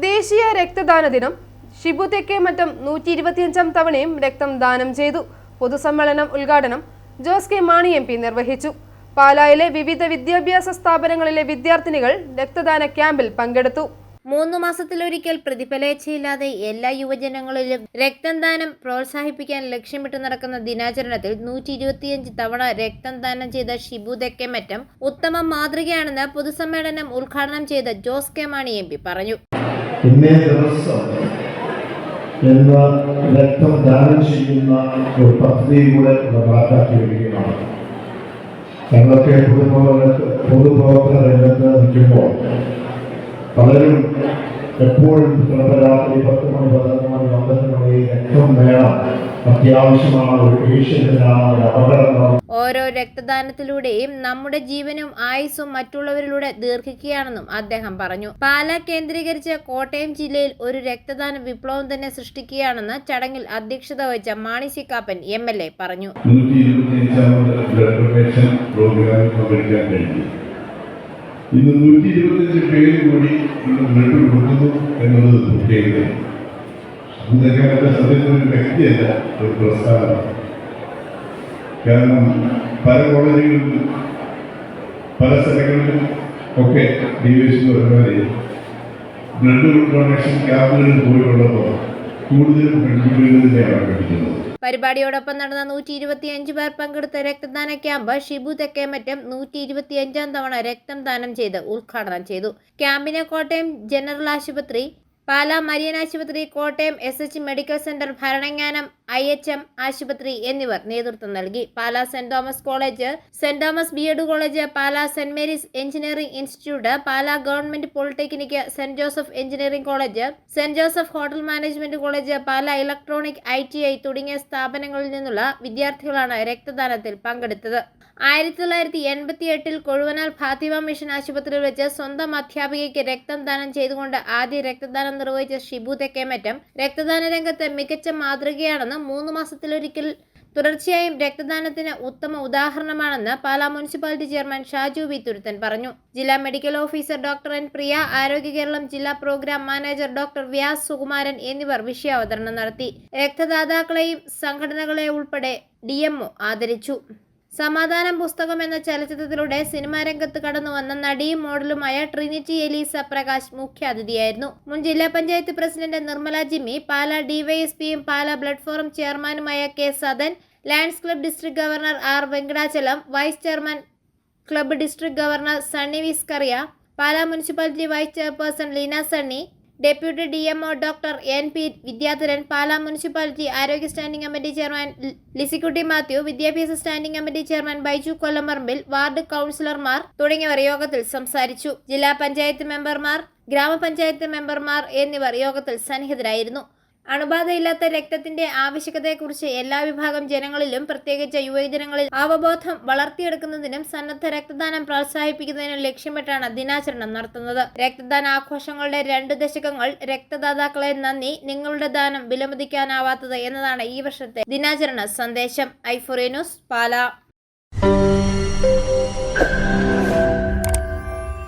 ദേശീയ രക്തദാന ദിനം. ഷിബു തെക്കേമറ്റം നൂറ്റി ഇരുപത്തിയഞ്ചാം തവണയും രക്തം ദാനം ചെയ്തു. പൊതുസമ്മേളനം ഉദ്ഘാടനം Jose K Mani M P നിർവഹിച്ചു. പാലായിലെ വിവിധ വിദ്യാഭ്യാസ സ്ഥാപനങ്ങളിലെ വിദ്യാർത്ഥിനികൾ രക്തദാന ക്യാമ്പിൽ പങ്കെടുത്തു. മൂന്ന് മാസത്തിലൊരിക്കൽ പ്രതിഫലേച്ഛയില്ലാതെ എല്ലാ യുവജനങ്ങളിലും രക്തം ദാനം പ്രോത്സാഹിപ്പിക്കാൻ ലക്ഷ്യമിട്ട് നടക്കുന്ന ദിനാചരണത്തിൽ നൂറ്റി ഇരുപത്തിയഞ്ച് തവണ രക്തം ദാനം ചെയ്ത ഷിബു തെക്കേമറ്റം ഉത്തമ മാതൃകയാണെന്ന് പൊതുസമ്മേളനം ഉദ്ഘാടനം ചെയ്ത ജോസ് കെ മാണി എം പറഞ്ഞു. ഇന്നേ ദിവസം എന്ന് രക്തം ദാനം ചെയ്യുന്ന ഒരു പദ്ധതിയിലൂടെ നടപ്പാക്കി വരികയാണ് ഞങ്ങളൊക്കെ പൊതുപ്രവർത്തന പൊതുപ്രവർത്തന രംഗത്ത് നിൽക്കുമ്പോൾ പലരും എപ്പോഴും ചിലപ്പോൾ രാത്രി പത്ത് മണി പതിനൊന്ന് രക്തം വേണം. ഓരോ രക്തദാനത്തിലൂടെയും നമ്മുടെ ജീവനും ആയുസ്സും മറ്റുള്ളവരിലൂടെ ദീർഘിക്കുകയാണെന്നും അദ്ദേഹം പറഞ്ഞു. പാല കേന്ദ്രീകരിച്ച് കോട്ടയം ജില്ലയിൽ ഒരു രക്തദാന വിപ്ലവം തന്നെ സൃഷ്ടിക്കുകയാണെന്ന് ചടങ്ങിൽ അധ്യക്ഷത വഹിച്ച Mani C Kappan M L A പറഞ്ഞു. ഇന്ന് നൂറ്റി ഇരുപത്തിയഞ്ച് പേര് കൂടി ബ്ലഡ് കൊടുക്കുന്നു എന്നുള്ളത് പ്രത്യേകത മറ്റേ സത്യത്തിൽ ഒരു വ്യക്തിയല്ല ഒരു പ്രസ്ഥാനം കാരണം പല കോളേജുകളിലും പല സ്ഥലങ്ങളിലും ഒക്കെ ഡി വൈ ബ്ലഡ് ഡൊണേഷൻ ക്യാമ്പുകളിൽ പോയിട്ടുള്ളപ്പോൾ പരിപാടിയോടൊപ്പം നടന്ന നൂറ്റി ഇരുപത്തിയഞ്ച് പേർ പങ്കെടുത്ത രക്തദാന ക്യാമ്പ് ഷിബു തെക്കേമറ്റം നൂറ്റി ഇരുപത്തിയഞ്ചാം തവണ രക്തം ദാനം ചെയ്ത് ഉദ്ഘാടനം ചെയ്തു. ക്യാമ്പിനെ കോട്ടയം ജനറൽ ആശുപത്രി പാലാ മരിയൻ ആശുപത്രി Kottayam S H medical centre Bharananganam I H M ആശുപത്രി എന്നിവർ നേതൃത്വം നൽകി. Pala Saint Thomas college Saint Thomas B Ed college Pala Saint Mary's engineering institute Pala government polytechnic Saint Joseph engineering college Saint Joseph hotel management college Pala electronic I T I തുടങ്ങിയ സ്ഥാപനങ്ങളിൽ നിന്നുള്ള വിദ്യാർത്ഥികളാണ് രക്തദാനത്തിൽ പങ്കെടുത്തത്. ആയിരത്തി തൊള്ളായിരത്തി എൺപത്തി എട്ടിൽ Kozhuvanal Fathima mission ആശുപത്രിയിൽ വെച്ച് സ്വന്തം അധ്യാപികയ്ക്ക് രക്തം ദാനം ചെയ്തുകൊണ്ട് ആദ്യ രക്തദാനം നിർവഹിച്ച ഷിബു തെക്കേമറ്റം രക്തദാന രംഗത്ത് മികച്ച മാതൃകയാണെന്ന് മൂന്ന് മാസത്തിലൊരിക്കൽ തുടർച്ചയായും രക്തദാനത്തിന് ഉത്തമ ഉദാഹരണമാണെന്ന് Pala municipality chairman Shaju V Thuruthan പറഞ്ഞു. ജില്ലാ medical officer doctor N Priya Aarogya Keralam ജില്ലാ programme manager doctor Vyas Sukumaran എന്നിവർ വിഷയാവതരണം നടത്തി. രക്തദാതാക്കളെയും സംഘടനകളെ ഉൾപ്പെടെ ഡി ആദരിച്ചു. സമാധാനം പുസ്തകം എന്ന ചലച്ചിത്രത്തിലൂടെ സിനിമാ രംഗത്ത് കടന്നു വന്ന നടിയും മോഡലുമായ ട്രിനിറ്റി എലീസ പ്രകാശ് മുഖ്യാതിഥിയായിരുന്നു. മുൻ ജില്ലാ പഞ്ചായത്ത് പ്രസിഡന്റ് നിർമ്മല ജിമ്മി പാലാ ഡിവൈഎസ്പിയും പാലാ ബ്ലഡ് ഫോറം ചെയർമാനുമായ K Sadan Lions club district governor R Venkatachalam vice chairman club district governor Sunny Viskaria Pala municipality vice chairperson Leena Sunny deputy D M doctor N P Vidyadharan Pala municipality ആരോഗ്യ standing committee chairman Lissykutty Mathew വിദ്യാഭ്യാസ standing committee chairman Baiju Kollamarambil ward കൗൺസിലർമാർ തുടങ്ങിയവർ യോഗത്തിൽ സംസാരിച്ചു. ജില്ലാ പഞ്ചായത്ത് മെമ്പർമാർ ഗ്രാമപഞ്ചായത്ത് മെമ്പർമാർ എന്നിവർ യോഗത്തിൽ സന്നിഹിതരായിരുന്നു. അണുബാധയില്ലാത്ത രക്തത്തിന്റെ ആവശ്യകതയെക്കുറിച്ച് എല്ലാ വിഭാഗം ജനങ്ങളിലും പ്രത്യേകിച്ച് യുവജനങ്ങളിൽ അവബോധം വളർത്തിയെടുക്കുന്നതിനും സന്നദ്ധ രക്തദാനം പ്രോത്സാഹിപ്പിക്കുന്നതിനും ലക്ഷ്യമിട്ടാണ് ദിനാചരണം നടത്തുന്നത്. രക്തദാന ആഘോഷങ്ങളുടെ രണ്ട് ദശകങ്ങൾ രക്തദാതാക്കളെ നന്ദി നിങ്ങളുടെ ദാനം വിലമതിക്കാനാവാത്തത് എന്നതാണ് ഈ വർഷത്തെ ദിനാചരണ സന്ദേശം. ഐഫോറിയ ന്യൂസ് പാല.